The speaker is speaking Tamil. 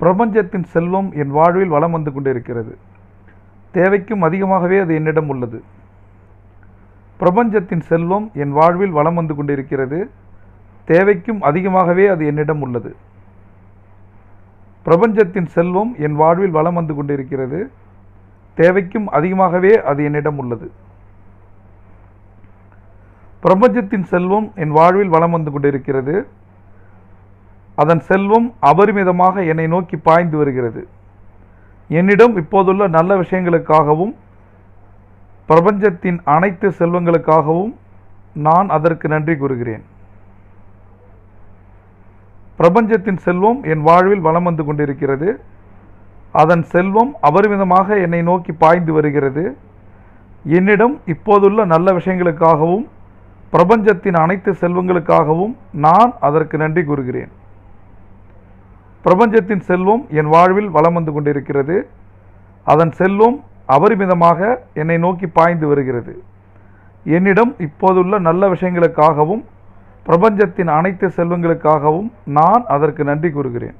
பிரபஞ்சத்தின் செல்வம் என் வாழ்வில் வளம் வந்து கொண்டிருக்கிறது. தேவைக்கும் அதிகமாகவே அது என்னிடம் உள்ளது. பிரபஞ்சத்தின் செல்வம் என் வாழ்வில் வளம் வந்து கொண்டிருக்கிறது. தேவைக்கும் அதிகமாகவே அது என்னிடம் உள்ளது. பிரபஞ்சத்தின் செல்வம் என் வாழ்வில் வளம் வந்து கொண்டிருக்கிறது. தேவைக்கும் அதிகமாகவே அது என்னிடம் உள்ளது. பிரபஞ்சத்தின் செல்வம் என் வாழ்வில் வளம் வந்து கொண்டிருக்கிறது. அதன் செல்வம் அபரிமிதமாக என்னை நோக்கி பாய்ந்து வருகிறது. என்னிடம் இப்போதுள்ள நல்ல விஷயங்களுக்காகவும் பிரபஞ்சத்தின் அனைத்து செல்வங்களுக்காகவும் நான் அதற்கு நன்றி கூறுகிறேன். பிரபஞ்சத்தின் செல்வம் என் வாழ்வில் வளம் வந்து கொண்டிருக்கிறது. அதன் செல்வம் அபரிமிதமாக என்னை நோக்கி பாய்ந்து வருகிறது. என்னிடம் இப்போதுள்ள நல்ல விஷயங்களுக்காகவும் பிரபஞ்சத்தின் அனைத்து செல்வங்களுக்காகவும் நான் அதற்கு நன்றி கூறுகிறேன். பிரபஞ்சத்தின் செல்வம் என் வாழ்வில் வளம் வந்து கொண்டிருக்கிறது. அதன் செல்வம் அபரிமிதமாக என்னை நோக்கி பாய்ந்து வருகிறது. என்னிடம் இப்போதுள்ள நல்ல விஷயங்களுக்காகவும் பிரபஞ்சத்தின் அனைத்து செல்வங்களுக்காகவும் நான் அதற்கு நன்றி கூறுகிறேன்.